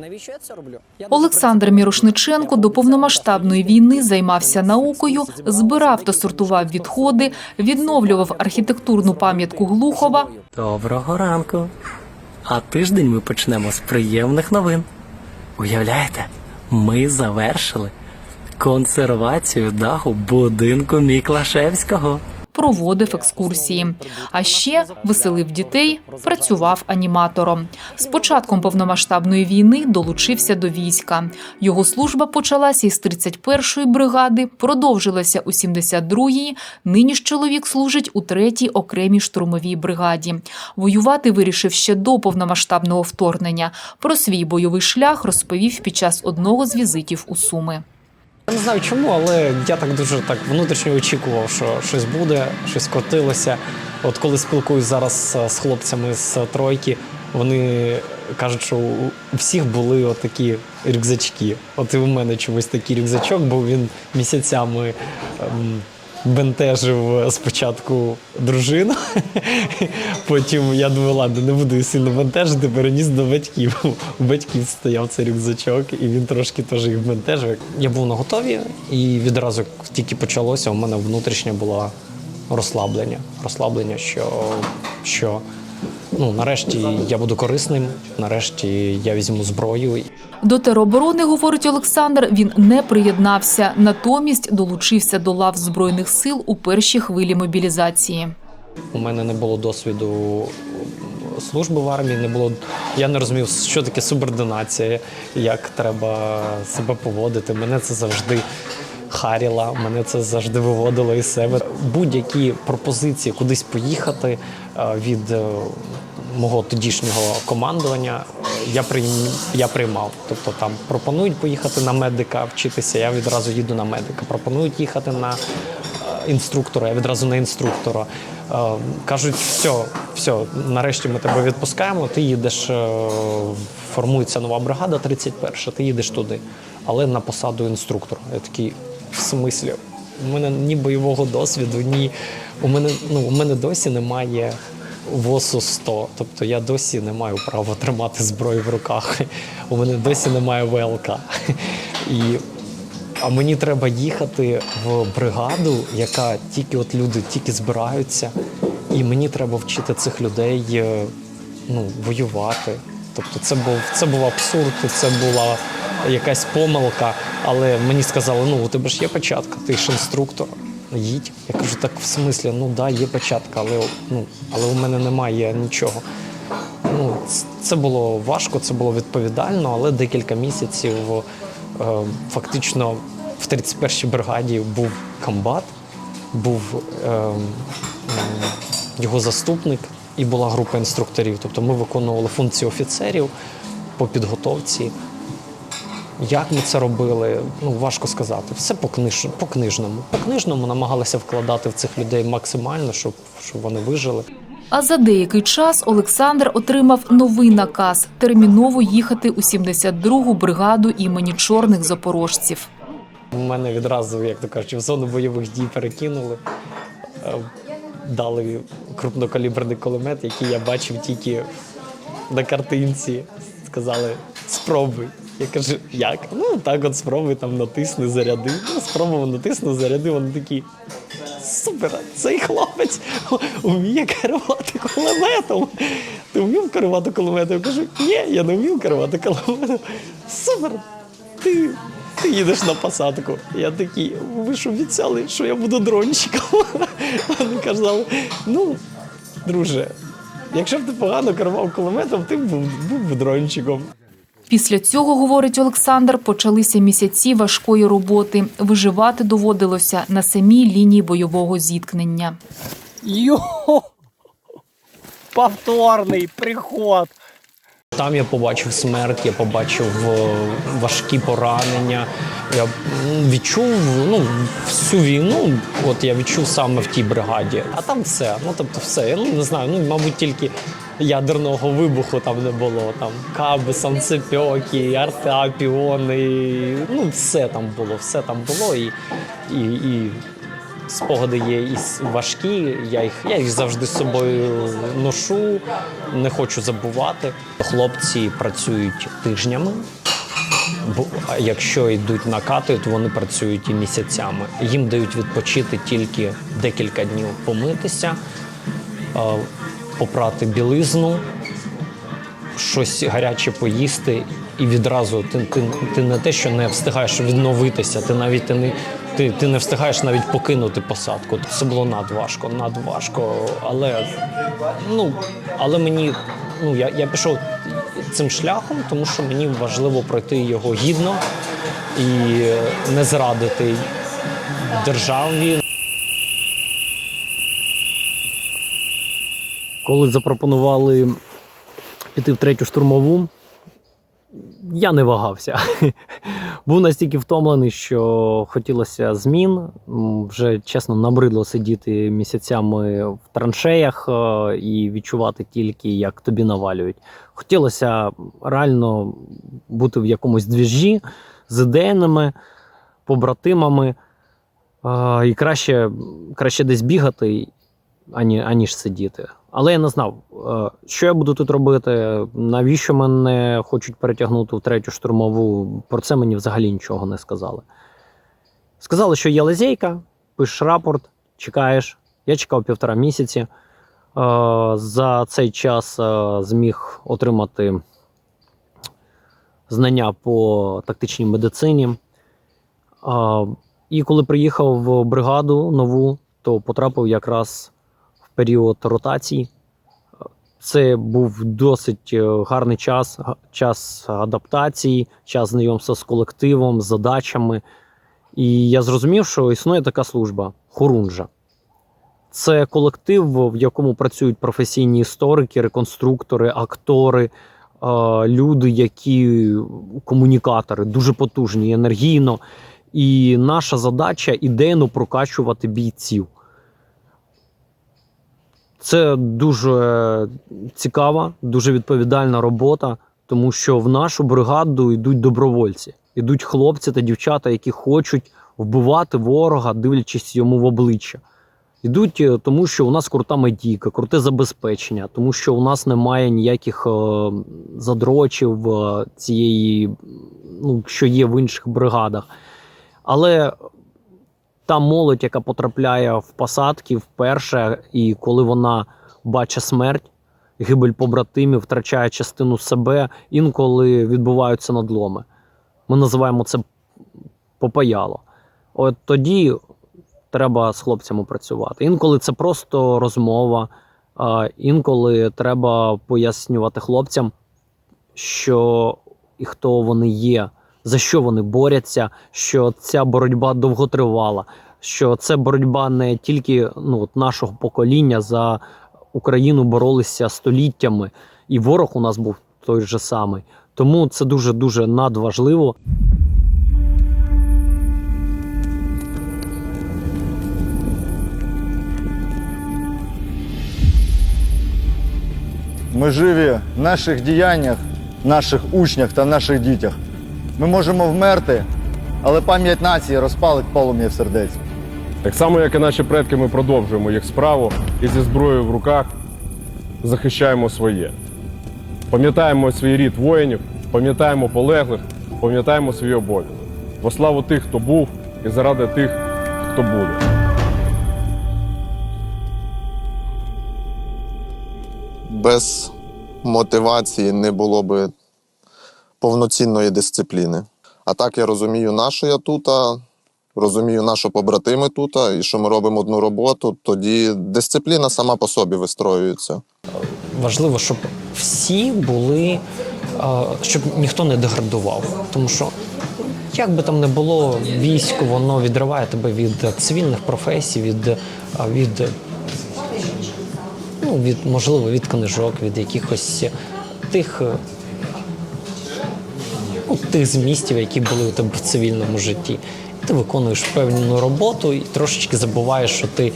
Навіщо я це роблю? Олександр Мірошниченко до повномасштабної війни займався наукою, збирав та сортував відходи, відновлював архітектурну пам'ятку Глухова, Доброго ранку. А тиждень ми почнемо з приємних новин. Уявляєте, ми завершили консервацію даху будинку Міклашевського. Проводив екскурсії. А ще веселив дітей, працював аніматором. З початком повномасштабної війни долучився до війська. Його служба почалася із 31-ї бригади, продовжилася у 72-й. Нині ж чоловік служить у 3-й окремій штурмовій бригаді. Воювати вирішив ще до повномасштабного вторгнення. Про свій бойовий шлях розповів під час одного з візитів у Суми. Я не знаю чому, але я так дуже так внутрішньо очікував, що щось буде, щось котилося. От коли спілкуюсь зараз е, з хлопцями з тройки, вони кажуть, що у всіх були отакі рюкзачки. От і у мене чомусь такий рюкзачок, бо він місяцями. ем, Бентежив спочатку дружину, потім я думаю, ладно, не буду сильно бентежити, переніс до батьків. У батьків стояв цей рюкзачок, і він трошки теж їх бентежив. Я був на готові, і відразу тільки почалося, у мене внутрішнє було розслаблення. Розслаблення, що, що ну, нарешті я буду корисним, нарешті я візьму зброю. До тероборони, говорить Олександр, він не приєднався, натомість долучився до лав збройних сил у першій хвилі мобілізації. У мене не було досвіду служби в армії, не було. Я не розумів, що таке субординація, як треба себе поводити. Мене це завжди харіло, мене це завжди виводило із себе. Будь-які пропозиції кудись поїхати е, від е, мого тодішнього командування я я приймав. Тобто там пропонують поїхати на медика вчитися, я відразу їду на медика. Пропонують їхати на е, інструктора, я відразу на інструктора. Кажуть, все, все, нарешті ми тебе відпускаємо. Ти їдеш, формується нова бригада, 31, ти їдеш туди, але на посаду інструктора. Я такий, в смислі, у мене ні бойового досвіду, ні. У мене, ну, у мене досі немає ВОСу 100. Тобто я досі не маю права тримати зброю в руках. У мене досі немає ВЛК. І а мені треба їхати в бригаду, яка тільки от люди тільки збираються, і мені треба вчити цих людей е, ну, воювати. Тобто це був це був абсурд, це була якась помилка. Але мені сказали, ну у тебе ж є початка, ти ж інструктор. Їдь. Я кажу, так в смислі, ну да, є початка, але ну але у мене немає нічого. Ну, це було важко, це було відповідально, але декілька місяців е, фактично в 31-й бригаді був комбат, був е, м, його заступник і була група інструкторів. Тобто ми виконували функції офіцерів по підготовці. Як ми це робили, ну важко сказати. Все по книж... по книжному. По книжному намагалися вкладати в цих людей максимально, щоб, щоб вони вижили. А за деякий час Олександр отримав новий наказ терміново їхати у 72-гу бригаду імені чорних запорожців. У мене відразу, як то кажуть, в зону бойових дій перекинули. Е, Дали крупнокаліберний кулемет, який я бачив тільки на картинці. Сказали, спробуй. Я кажу, як? Ну так от спробуй там натисни, заряди. Ну, спробував натисну, заряди. Вони такі. Супер, цей хлопець вміє керувати кулеметом. Ти вмів керувати кулеметом? Я кажу, ні, я не вмів керувати кулеметом. Супер, ти, ти їдеш на посадку. Я такий, ви ж обіцяли, що я буду дрончиком. Вони казали, ну, друже, якщо б ти погано керував кулеметом, ти б був, був би дрончиком. Після цього, говорить Олександр, почалися місяці важкої роботи. Виживати доводилося на самій лінії бойового зіткнення. Йо! Повторний приход. Там я побачив смерть, я побачив е, важкі поранення. Я відчув ну, всю війну. От я відчув саме в тій бригаді. А там все. Ну тобто, все. Я ну, не знаю. Ну, мабуть, тільки ядерного вибуху там не було. Там каби, санцепьоки, арта, піони. Ну, все там було, все там було. І, і, і спогади є і важкі. Я їх, я їх завжди з собою ношу, не хочу забувати. Хлопці працюють тижнями. Бо якщо йдуть накати, то вони працюють і місяцями. Їм дають відпочити тільки декілька днів помитися, попрати білизну, щось гаряче поїсти, і відразу ти, ти, ти не те, що не встигаєш відновитися, ти навіть ти не, ти, ти не встигаєш навіть покинути посадку. Це було надважко, надважко. Але, ну, але мені ну, я, я пішов цим шляхом, тому що мені важливо пройти його гідно і не зрадити державі, Коли запропонували піти в третю штурмову, я не вагався. Був настільки втомлений, що хотілося змін. Вже чесно набридло сидіти місяцями в траншеях е, і відчувати тільки, як тобі навалюють. Хотілося реально бути в якомусь двіжі з ідейними побратимами. е, І краще, краще десь бігати, ані, аніж сидіти. Але я не знав, е, що я буду тут робити, навіщо мене хочуть перетягнути в третю штурмову. Про це мені взагалі нічого не сказали. Сказали, що є лазейка, пишеш рапорт, чекаєш. Я чекав півтора місяці. Е, За цей час е, зміг отримати знання по тактичній медицині. І коли приїхав в бригаду нову, то потрапив якраз період ротації. Це був досить е, гарний час, час адаптації, час знайомства з колективом, з задачами. І я зрозумів, що існує така служба хорунжа. Це колектив, в якому працюють професійні історики, реконструктори, актори, люди, які комунікатори, дуже потужні, енергійно. І наша задача ідейно прокачувати бійців. Це дуже цікава, дуже відповідальна робота, тому що в нашу бригаду йдуть добровольці, йдуть хлопці та дівчата, які хочуть вбивати ворога, дивлячись йому в обличчя. Йдуть е, тому, що у нас крута медійка, круте забезпечення, тому що у нас немає ніяких е, задрочів е, цієї, ну, що є в інших бригадах. Але та молодь, яка потрапляє в посадки вперше, і коли вона бачить смерть, гибель побратимів, втрачає частину себе, інколи відбуваються надломи. Ми називаємо це попаяло. От тоді треба з хлопцями працювати. Інколи це просто розмова, інколи треба пояснювати хлопцям, що і хто вони є, за що вони борються, що ця боротьба довготривала, що це боротьба не тільки ну, от нашого покоління за Україну боролися століттями, і ворог у нас був той же самий. Тому це дуже дуже надважливо. Ми живі в наших діяннях, наших учнях та наших дітях. Ми можемо вмерти, але пам'ять нації розпалить полум'я в сердець. Так само, як і наші предки, ми продовжуємо їх справу і зі зброєю в руках захищаємо своє. Пам'ятаємо свій рід воїнів, пам'ятаємо полеглих, пам'ятаємо свій обов'язок. Во славу тих, хто був, і заради тих, хто буде. без мотивації не було би повноцінної дисципліни. А так я розумію, на що я тут, розумію, на що побратими тут, і що ми робимо одну роботу, тоді дисципліна сама по собі вистроюється. важливо, щоб всі були, щоб ніхто не деградував. Тому що, як би там не було, військо воно відриває тебе від цивільних професій, від, від, ну, від можливо, від книжок, від якихось тих. Е, ну, тих змістів, які були у тебе в цивільному житті. Ти виконуєш певну роботу і трошечки забуваєш, що ти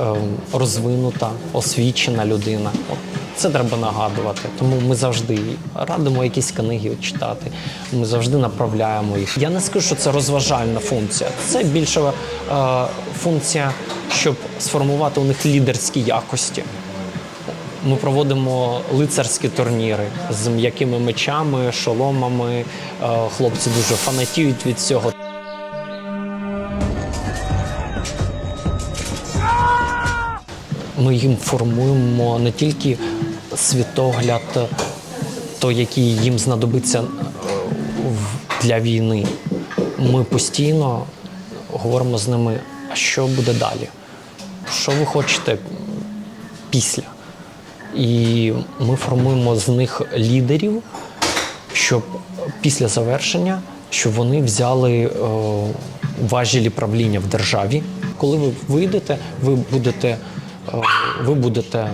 ем, розвинута, освічена людина. От Це треба нагадувати. Тому ми завжди радимо якісь книги читати. Ми завжди направляємо їх. Я не скажу, що це розважальна функція. Це більше е, функція, щоб сформувати у них лідерські якості. Ми проводимо лицарські турніри з м'якими мечами, шоломами. Е, Хлопці дуже фанатіють від цього. Ми їм формуємо не тільки світогляд, той, який їм знадобиться е, для війни. Ми постійно говоримо з ними, а що буде далі? Що ви хочете після? І ми формуємо з них лідерів, щоб після завершення, щоб вони взяли е, важелі правління в державі. Коли ви вийдете, ви будете, е, ви будете,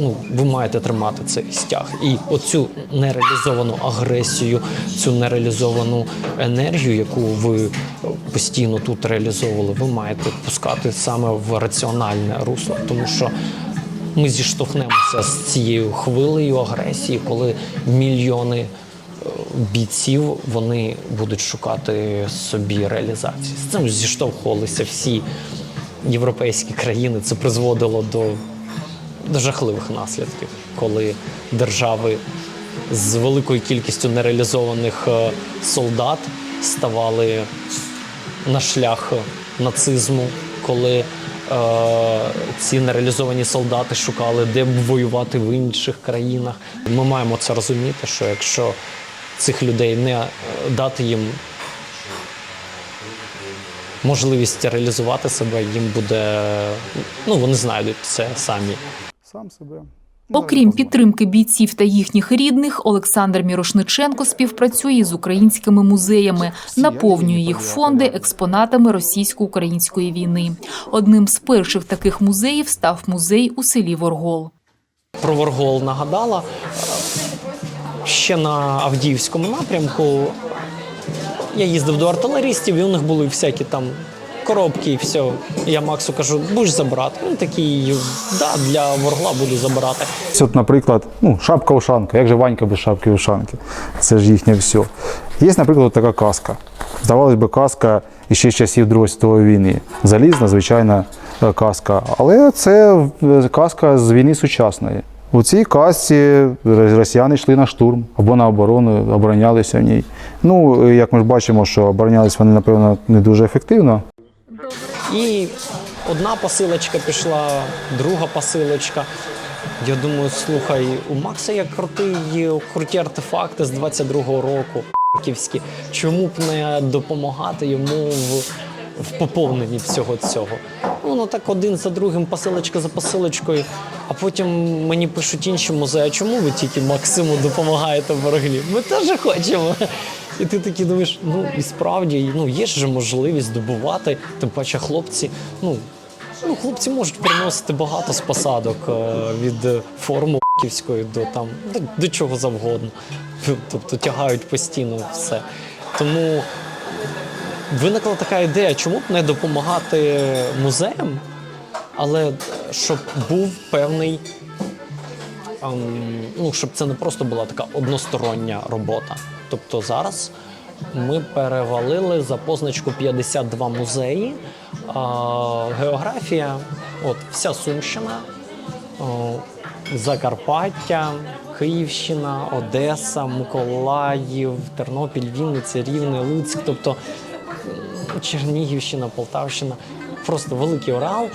ну, ви маєте тримати цей стяг. І оцю нереалізовану агресію, цю нереалізовану енергію, яку ви постійно тут реалізовували, ви маєте пускати саме в раціональне русло, тому що ми зіштовхнемося з цією хвилею агресії, коли мільйони е, бійців вони будуть шукати собі реалізації. З цим зіштовхувалися всі європейські країни. Це призводило до, до жахливих наслідків, коли держави з великою кількістю нереалізованих е, солдат ставали на шлях нацизму, коли е, ці нереалізовані солдати шукали, де б воювати в інших країнах. Ми маємо це розуміти, що якщо цих людей не е, дати їм можливість реалізувати себе, їм буде ну вони знайдуть це самі. Сам себе. Окрім підтримки бійців та їхніх рідних, Олександр Мірошниченко співпрацює з українськими музеями, наповнює їх фонди експонатами російсько-української війни. Одним з перших таких музеїв став музей у селі Воргол. Про Воргол нагадала. Ще на Авдіївському напрямку я їздив до артилерістів, і у них були всякі там коробки і все. Я Максу кажу, будеш забирати. Він такий, да, для Воргла буду забирати. Це, от, наприклад, ну, шапка-ушанка. Як же Ванька без шапки-ушанки? Це ж їхнє все. Є, наприклад, така каска. Здавалось би, каска іще з часів Другої світової війни. Залізна, звичайна е, каска. Але це е, каска з війни сучасної. У цій касці росіяни йшли на штурм або на оборону, оборонялися в ній. Ну, е, як ми ж бачимо, що оборонялись вони, напевно, не дуже ефективно. І одна посилочка пішла, друга посилочка. Я думаю, слухай, у Макса є крутий, круті артефакти з 22-го року. Чому б не допомагати йому в, в поповненні всього цього? Ну, ну так один за другим, посилочка за посилочкою. А потім мені пишуть інші музеї, чому ви тільки Максиму допомагаєте в Вороглі? Ми теж хочемо. І ти такий думаєш, ну і справді ну, є ж можливість здобувати, тим паче хлопці, ну, ну хлопці можуть приносити багато з посадок е, від форму до там до, до чого завгодно. Тобто тягають постійно все. Тому виникла така ідея, чому б не допомагати музеям, але щоб був певний. ем, Ну, щоб це не просто була така одностороння робота. Тобто зараз ми перевалили за позначку 52 музеї. Географія, от вся Сумщина, Закарпаття, Київщина, Одеса, Миколаїв, Тернопіль, Вінниця, Рівне, Луцьк, тобто Чернігівщина, Полтавщина, просто великий Урал.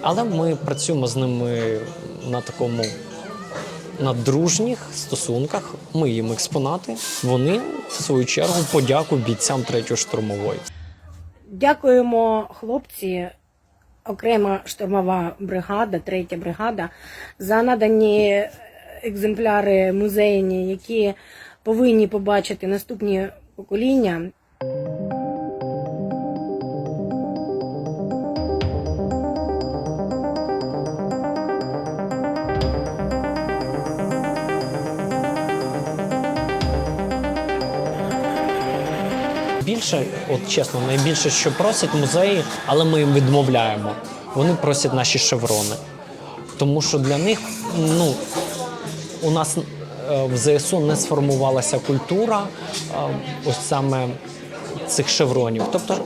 Але ми працюємо з ними на такому на дружніх стосунках. Ми їм експонати. Вони в свою чергу подяку бійцям третьої штурмової. Дякуємо, хлопці, окрема штурмова бригада, третя бригада, за надані екземпляри музейні, які повинні побачити наступні покоління. Більше, от чесно, найбільше, що просять музеї, але ми їм відмовляємо. Вони просять наші шеврони. Тому що для них ну, у нас е, в ЗСУ не сформувалася культура е, ось саме цих шевронів. Тобто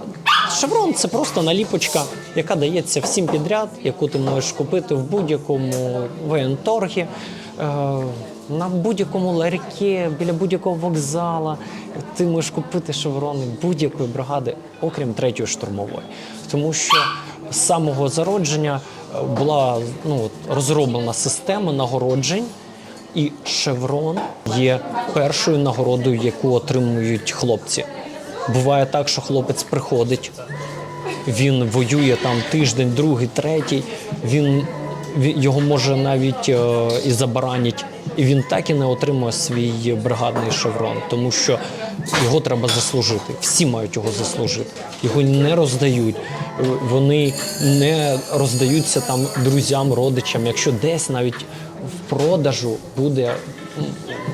шеврон це просто наліпочка, яка дається всім підряд, яку ти можеш купити в будь-якому воєнторгі, е, на будь-якому ларьке, біля будь-якого вокзала. Ти можеш купити шеврони будь-якої бригади, окрім третьої штурмової. Тому що з самого зародження е, була ну, розроблена система нагороджень. І шеврон є першою нагородою, яку отримують хлопці. Буває так, що хлопець приходить, він воює там тиждень, другий, третій. Він його може навіть е, і забаранять, і він так і не отримує свій бригадний шеврон, тому що його треба заслужити. Всі мають його заслужити. Його не роздають. Вони не роздаються там друзям, родичам. Якщо десь навіть в продажу буде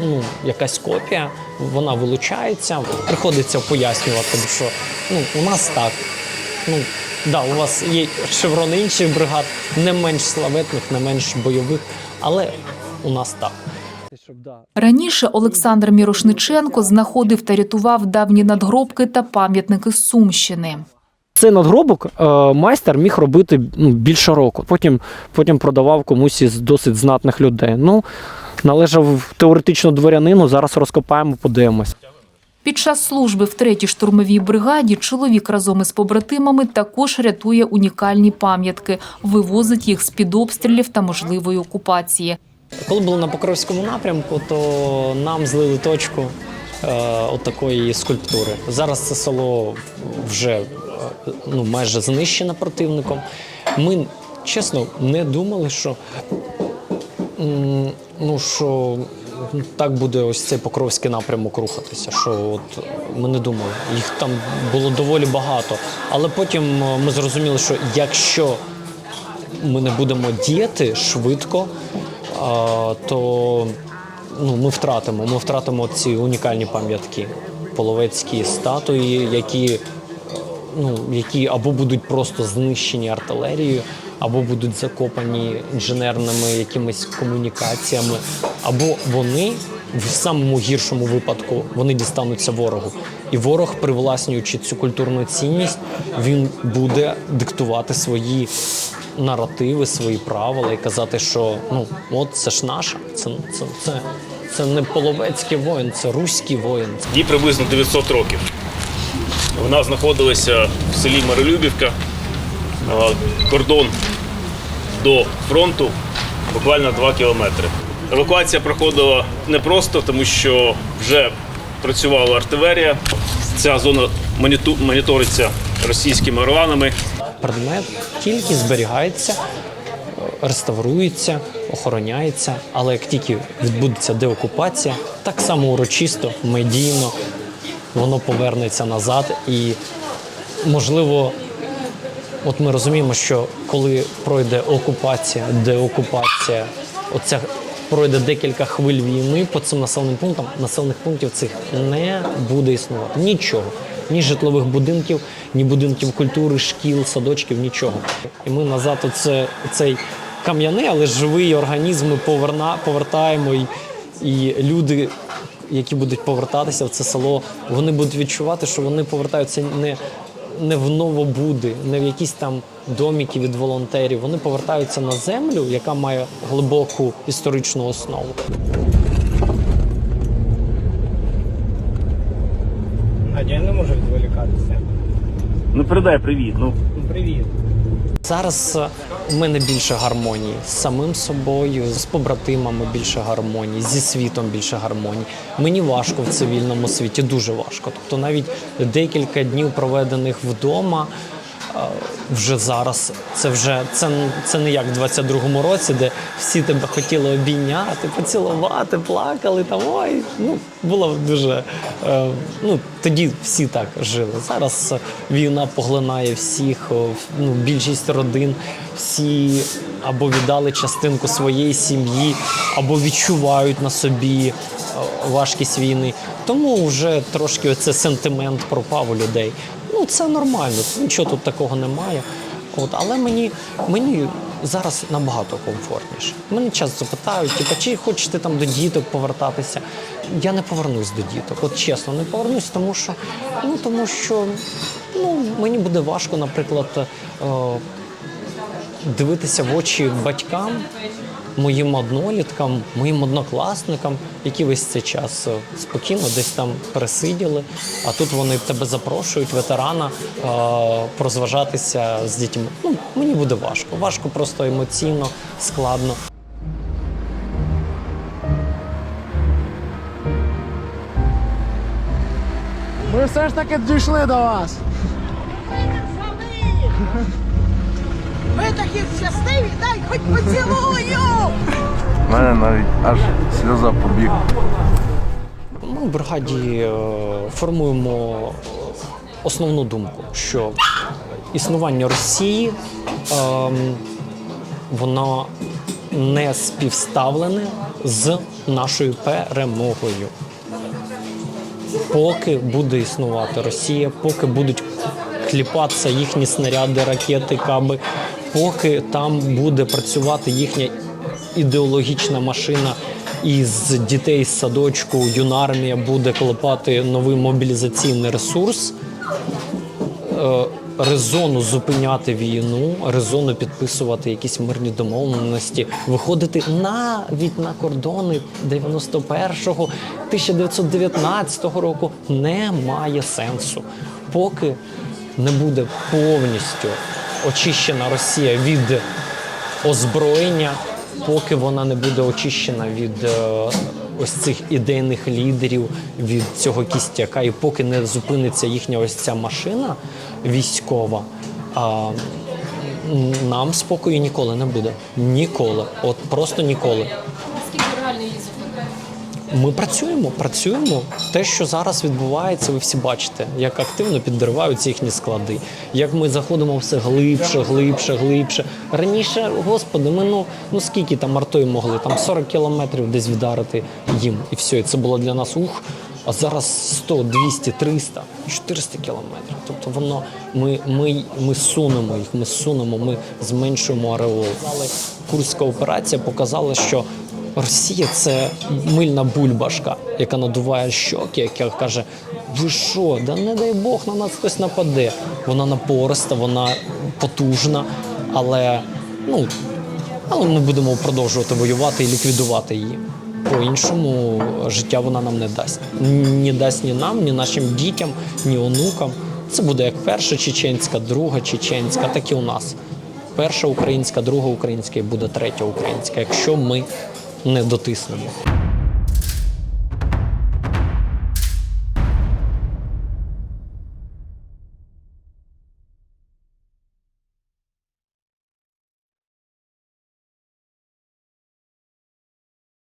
ну, якась копія, вона вилучається. Приходиться пояснювати, що ну, у нас так. Ну, да, у вас є шеврони інших бригад, не менш славетних, не менш бойових, але у нас так. Раніше Олександр Мірошниченко знаходив та рятував давні надгробки та пам'ятники з Сумщини. Цей надгробок е, майстер міг робити ну, більше року. Потім, потім продавав комусь із досить знатних людей. Ну, належав теоретично дворянину. Зараз розкопаємо, подивимось. Під час служби в третій штурмовій бригаді чоловік разом із побратимами також рятує унікальні пам'ятки, вивозить їх з під обстрілів та можливої окупації. Коли були на Покровському напрямку, то нам злили точку е, от такої скульптури. Зараз це село вже е, ну, майже знищене противником. Ми чесно не думали, що, ну, що так буде ось цей Покровський напрямок рухатися. Що от ми не думали. Їх там було доволі багато. Але потім е, ми зрозуміли, що якщо ми не будемо діяти швидко, то ну, ми втратимо. Ми втратимо ці унікальні пам'ятки, половецькі статуї, які, ну, які або будуть просто знищені артилерією, або будуть закопані інженерними якимись комунікаціями, або вони в самому гіршому випадку вони дістануться ворогу. І ворог, привласнюючи цю культурну цінність, він буде диктувати свої наративи, свої правила і казати, що ну от це ж наша, це, це, це, це не половецький воїн, це руський воїн. Їй приблизно 900 років. Вона знаходилася в селі Миролюбівка, кордон до фронту буквально 2 кілометри. Евакуація проходила непросто, тому що вже працювала артилерія. Ця зона моніториться російськими орланами. Предмет тільки зберігається, реставрується, охороняється. Але як тільки відбудеться деокупація, так само урочисто, медійно воно повернеться назад. І можливо, от ми розуміємо, що коли пройде окупація, деокупація, оця пройде декілька хвиль війни по цим населеним пунктам, населених пунктів цих не буде існувати. Нічого. Ні житлових будинків, ні будинків культури, шкіл, садочків, нічого. І ми назад оце, цей кам'яний, але живий організм поверна, повертаємо. І, і люди, які будуть повертатися в це село, вони будуть відчувати, що вони повертаються не, не в новобуди, не в якісь там доміки від волонтерів. Вони повертаються на землю, яка має глибоку історичну основу. Я не можу відволікатися. Ну передай привіт. Ну Привіт. Зараз е, в мене більше гармонії з самим собою, з побратимами більше гармонії, зі світом більше гармонії. Мені важко в цивільному світі, дуже важко. Тобто навіть декілька днів проведених вдома. Вже зараз це вже це, це не як в 22-му році, де всі тебе хотіли обійняти, поцілувати, плакали там. Ой, ну було дуже е, ну тоді всі так жили. Зараз війна поглинає всіх, ну більшість родин, всі або віддали частинку своєї сім'ї, або відчувають на собі е, важкість війни. Тому вже трошки оце сентимент пропав у людей. Ну це нормально, нічого тут такого немає. От, але мені, мені зараз набагато комфортніше. Мене часто питають, типу, чи хочеш ти там до діток повертатися. Я не повернусь до діток. От чесно, не повернусь, тому що ну тому що ну мені буде важко, наприклад. Е, дивитися в очі батькам, моїм одноліткам, моїм однокласникам, які весь цей час е, спокійно десь там пересиділи. А тут вони тебе запрошують, ветерана, е, прозважатися з дітьми. Ну, мені буде важко. Важко просто емоційно, складно. Ми все ж таки дійшли до вас. Ви такі щасливі, дай хоч поцілую! У мене навіть аж сльоза побігла. Ми в бригаді е, формуємо основну думку, що існування Росії ем, воно не співставлене з нашою перемогою. Поки буде існувати Росія, поки будуть кліпатися їхні снаряди, ракети, каби, поки там буде працювати їхня ідеологічна машина із дітей з садочку, юнармія буде клепати новий мобілізаційний ресурс. Е, Резону зупиняти війну, резону підписувати якісь мирні домовленості, виходити навіть на кордони 91-го, 1919 року немає сенсу, поки не буде повністю очищена Росія від озброєння, поки вона не буде очищена від е, ось цих ідейних лідерів, від цього кістяка, і поки не зупиниться їхня ось ця машина військова. А, нам спокою ніколи не буде. Ніколи. От просто ніколи. Наскільки реально її зупинити? Ми працюємо, працюємо. Те, що зараз відбувається, ви всі бачите, як активно підриваються їхні склади, як ми заходимо все глибше, глибше, глибше. Раніше, господи, ми ну, ну скільки там артою могли? Там 40 кілометрів десь вдарити їм, і все. І це було для нас ух. А зараз 100, 200, 300, 400 кілометрів. Тобто воно ми, ми, ми сунемо їх, ми сунемо, ми зменшуємо ареол. Курська операція показала, що Росія це мильна бульбашка, яка надуває щоки, яка каже: ви що, да не дай Бог на нас хтось нападе. Вона напориста, вона потужна, але ну, але ми будемо продовжувати воювати і ліквідувати її. По-іншому життя вона нам не дасть. Не дасть ні нам, ні нашим дітям, ні онукам. Це буде як перша чеченська, друга чеченська, так і у нас. Перша українська, друга українська і буде третя українська, якщо ми не дотиснемо.